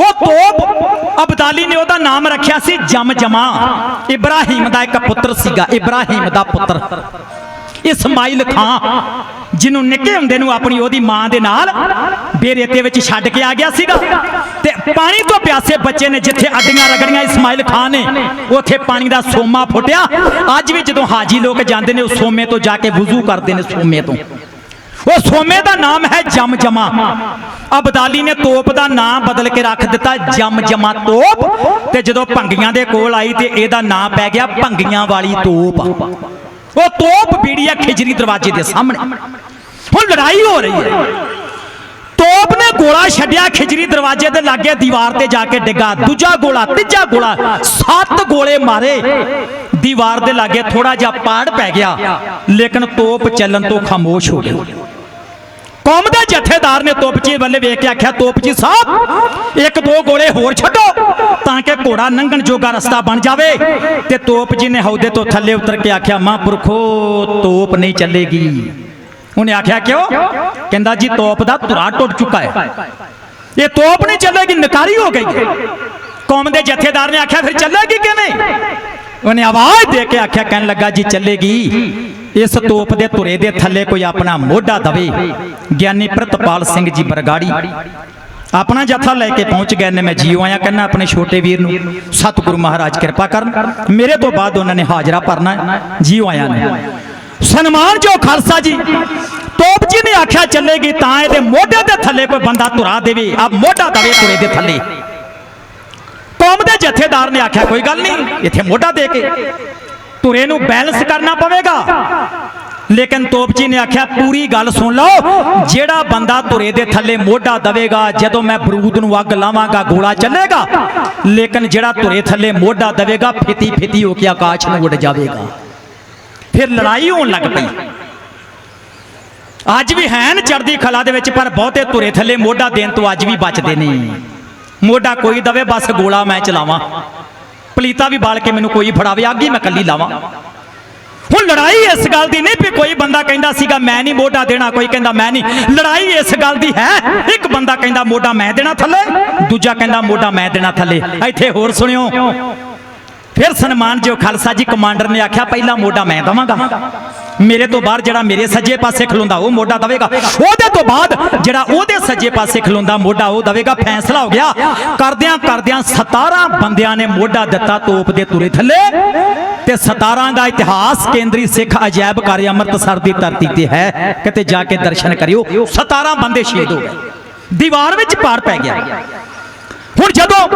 ਉਹ ਤੋਪ ਅਬਦਾਲੀ ਨੇ ਉਹਦਾ ਨਾਮ ਰੱਖਿਆ ਸੀ ਜਮ ਜਮਾ। ਇਬਰਾਹੀਮ ਦਾ ਇੱਕ ਪੁੱਤਰ ਸੀਗਾ, ਇਬਰਾਹੀਮ ਦਾ ਪੁੱਤਰ। ਇਸਮਾਈਲ ਖਾਂ ਜਿਹਨੂੰ ਨਿੱਕੇ ਹੁੰਦੇ ਨੂੰ ਆਪਣੀ ਉਹਦੀ ਮਾਂ ਦੇ ਨਾਲ ਬੇਰੇਤੇ ਵਿੱਚ ਛੱਡ ਕੇ ਆ ਗਿਆ ਸੀਗਾ। ਤੇ ਪਾਣੀ ਤੋਂ ਪਿਆਸੇ ਬੱਚੇ ਨੇ ਜਿੱਥੇ ਅੱਡੀਆਂ ਰਗੜੀਆਂ ਇਸਮਾਈਲ ਖਾਂ ਨੇ, ਉੱਥੇ ਪਾਣੀ ਦਾ ਸੋਮਾ ਫੁੱਟਿਆ। ਅੱਜ ਵੀ ਜਦੋਂ ਹਾਜੀ ਲੋਕ ਜਾਂਦੇ ਨੇ, ਉਹ ਸੋਮੇ ਤੋਂ ਜਾ ਕੇ ਵੁਜ਼ੂ ਕਰਦੇ ਨੇ, ਸੋਮੇ ਤੋਂ। ਉਹ ਸੋਮੇ ਦਾ ਨਾਮ ਹੈ ਜਮ ਜਮਾ। ਅਬਦਾਲੀ ਨੇ ਤੋਪ ਦਾ ਨਾਮ ਬਦਲ ਕੇ ਰੱਖ ਦਿੱਤਾ, ਜਮ ਜਮਾ ਤੋਪ। ਤੇ ਜਦੋਂ ਭੰਗੀਆਂ ਦੇ ਕੋਲ ਆਈ ਤੇ ਇਹਦਾ ਨਾਮ ਪੈ ਗਿਆ ਭੰਗੀਆਂ ਵਾਲੀ ਤੋਪ। ਉਹ ਤੋਪ ਬੀੜੀ ਆ ਖਿਜਰੀ ਦਰਵਾਜ਼ੇ ਦੇ ਸਾਹਮਣੇ। ਹੁਣ ਲੜਾਈ ਹੋ ਰਹੀ ਹੈ। ਤੋਪ ਨੇ ਗੋਲਾ ਛੱਡਿਆ, ਖਿਜਰੀ ਦਰਵਾਜ਼ੇ ਦੇ ਲਾਗੇ ਦੀਵਾਰ ਤੇ ਜਾ ਕੇ ਡਿੱਗਾ। ਦੂਜਾ ਗੋਲਾ, ਤੀਜਾ ਗੋਲਾ, ਸੱਤ ਗੋਲੇ ਮਾਰੇ। ਦੀਵਾਰ ਦੇ ਲਾਗੇ ਥੋੜਾ ਜਿਹਾ ਪਾੜ ਪੈ ਗਿਆ। ਲੇਕਿਨ ਤੋਪ ਚੱਲਣ ਤੋਂ ਖਾਮੋਸ਼ ਹੋ ਗਿਆ। ਕੌਮ ਦੇ ਜਥੇਦਾਰ ਨੇ ਤੋਪਚੀ ਵੱਲੇ ਵੇਖ ਕੇ ਆਖਿਆ, ਤੋਪਚੀ ਸਾਹਿਬ, ਇੱਕ ਦੋ ਗੋਲੇ ਹੋਰ ਛੱਡੋ ਤਾਂ ਕਿ ਘੋੜਾ ਲੰਘਣ ਜੋਗਾ ਰਸਤਾ ਬਣ ਜਾਵੇ। ਤੇ ਤੋਪਜੀ ਨੇ ਹੌਦੇ ਤੋਂ ਥੱਲੇ ਉਤਰ ਕੇ ਆਖਿਆ, ਮਹਾਂਪੁਰਖੋ, ਤੋਪ ਨਹੀਂ ਚੱਲੇਗੀ। ਉਹਨੇ ਆਖਿਆ, ਕਿਉਂ? ਕਹਿੰਦਾ, ਜੀ, ਤੋਪ ਦਾ ਧੁਰਾ ਟੁੱਟ ਚੁੱਕਾ ਹੈ। ਇਹ ਤੋਪ ਨਹੀਂ ਚੱਲੇਗੀ, ਨਕਾਰੀ ਹੋ ਗਈ ਕੌਮ ਦੇ ਜਥੇਦਾਰ ਨੇ ਆਖਿਆ, ਫਿਰ ਚੱਲੇਗੀ ਕਿਵੇਂ? ਉਹਨੇ ਆਵਾਜ਼ ਦੇ ਕੇ ਆਖਿਆ, ਕਹਿਣ ਲੱਗਾ, ਜੀ, ਚੱਲੇਗੀ। ਇਸ ਤੋਪ ਦੇ ਧੁਰੇ ਦੇ ਥੱਲੇ ਕੋਈ ਆਪਣਾ ਮੋਢਾ ਦਵੇ। ਗਿਆਨੀ ਪ੍ਰਤਪਾਲ ਸਿੰਘ ਜੀ ਬਰਗਾੜੀ, ਆਪਣਾ ਜਥਾ ਲੈ ਕੇ ਪਹੁੰਚ ਗਏ ਨੇ। ਮੈਂ ਜੀਓ ਆਇਆ ਕਹਿੰਦਾ ਆਪਣੇ ਛੋਟੇ ਵੀਰ ਨੂੰ। ਸਤਿਗੁਰੂ ਮਹਾਰਾਜ ਕਿਰਪਾ ਕਰਨ। ਮੇਰੇ ਤੋਂ ਬਾਅਦ ਉਹਨਾਂ ਨੇ ਹਾਜ਼ਰਾ ਭਰਨਾ ਹੈ। ਜੀਓ ਆਇਆ ਨੇ। ਸਨਮਾਨ ਜੋ ਖਾਲਸਾ ਜੀ, ਤੋਪ ਜੀ ਨੇ ਆਖਿਆ ਚੱਲੇਗੀ ਤਾਂ ਇਹਦੇ ਮੋਢੇ ਦੇ ਥੱਲੇ ਕੋਈ ਬੰਦਾ ਧੁਰਾ ਦੇਵੇ। ਆ ਮੋਢਾ ਦਵੇ ਧੁਰੇ ਦੇ ਥੱਲੇ। ਕੌਮ ਦੇ ਜਥੇਦਾਰ ਨੇ ਆਖਿਆ, ਕੋਈ ਗੱਲ ਨਹੀਂ, ਇੱਥੇ ਮੋਢਾ ਦੇ ਕੇ ਧੁਰੇ ਨੂੰ ਬੈਲੈਂਸ ਕਰਨਾ ਪਵੇਗਾ। ਲੇਕਿਨ ਤੋਪਚੀ ਨੇ ਆਖਿਆ, ਪੂਰੀ ਗੱਲ ਸੁਣ ਲਓ, ਜਿਹੜਾ ਬੰਦਾ ਧੁਰੇ ਦੇ ਥੱਲੇ ਮੋਢਾ ਦਵੇਗਾ, ਜਦੋਂ ਮੈਂ ਬਰੂਦ ਨੂੰ ਅੱਗ ਲਾਵਾਂਗਾ, ਗੋਲਾ ਚੱਲੇਗਾ, ਲੇਕਿਨ ਜਿਹੜਾ ਧੁਰੇ ਥੱਲੇ ਮੋਢਾ ਦਵੇਗਾ ਫਿੱਤੀ ਫਿੱਤੀ ਹੋ ਕੇ ਆਕਾਸ਼ ਨੂੰ ਉੱਡ ਜਾਵੇਗਾ। ਫਿਰ ਲੜਾਈ ਹੋਣ ਲੱਗ ਪਈ। ਅੱਜ ਵੀ ਹੈਨ ਚੜਦੀ ਖਲਾ ਦੇ ਵਿੱਚ, ਪਰ ਬਹੁਤੇ ਧੁਰੇ ਥੱਲੇ ਮੋਢਾ ਦੇਣ ਤੋਂ ਅੱਜ ਵੀ ਬਚਦੇ ਨੇ ਮੋਢਾ ਕੋਈ ਦਵੇ, ਬਸ ਗੋਲਾ ਮੈਂ ਚਲਾਵਾਂ। ਪਲੀਤਾ ਵੀ ਬਾਲ ਕੇ ਮੈਨੂੰ ਕੋਈ ਫੜਾਵੇ ਆਗੀ ਮੈਂ ਕੱਲੀ ਲਾਵਾਂ। ਲੜਾਈ ਇਸ ਗੱਲ ਦੀ ਨਹੀਂ ਵੀ ਕੋਈ ਬੰਦਾ ਕਹਿੰਦਾ ਸੀਗਾ, ਮੈਂ ਨਹੀਂ ਮੋਢਾ ਦੇਣਾ ਕੋਈ ਕਹਿੰਦਾ, ਮੈਂ ਨਹੀਂ। ਲੜਾਈ ਇਸ ਗੱਲ ਦੀ ਹੈ, ਇੱਕ ਬੰਦਾ ਕਹਿੰਦਾ, ਮੋਢਾ ਮੈਂ ਦੇਣਾ ਥੱਲੇ ਦੂਜਾ ਕਹਿੰਦਾ, ਮੋਢਾ ਮੈਂ ਦੇਣਾ ਥੱਲੇ। ਇੱਥੇ ਹੋਰ ਸੁਣਿਓ। ਫਿਰ ਸਨਮਾਨ ਜੋ ਖਾਲਸਾ ਜੀ ਕਮਾਂਡਰ ਨੇ ਆਖਿਆ, ਪਹਿਲਾ ਮੋਢਾ ਮੈਂ ਦਵਾਂਗਾ। ਮੇਰੇ ਤੋਂ ਬਾਹਰ ਜਿਹੜਾ ਮੇਰੇ ਸੱਜੇ ਪਾਸੇ ਖਲੋਂਦਾ, ਉਹ ਮੋਢਾ ਦਵੇਗਾ। ਉਹਦੇ ਤੋਂ ਬਾਅਦ ਜਿਹੜਾ ਉਹਦੇ ਸੱਜੇ ਪਾਸੇ ਖਲੋਂਦਾ, ਮੋਢਾ ਉਹ ਦਵੇਗਾ। ਫੈਸਲਾ ਹੋ ਗਿਆ। ਕਰਦਿਆਂ ਕਰਦਿਆਂ 17 ਬੰਦਿਆਂ ਨੇ ਮੋਢਾ ਦਿੱਤਾ ਤੋਪ ਦੇ ਤੁਰੇ ਥੱਲੇ। ਤੇ 17 ਦਾ ਇਤਿਹਾਸ ਕੇਂਦਰੀ ਸਿੱਖ ਅਜਾਇਬ ਘਰ ਅੰਮ੍ਰਿਤਸਰ ਦੀ ਧਰਤੀ ਤੇ ਹੈ। ਕਿਤੇ ਜਾ ਕੇ ਦਰਸ਼ਨ ਕਰਿਓ। 17 ਬੰਦੇ ਸ਼ਹੀਦ ਹੋ ਗਏ। ਦੀਵਾਰ ਵਿੱਚ ਪਾੜ ਪੈ ਗਿਆ। ਹੁਣ ਜਦੋਂ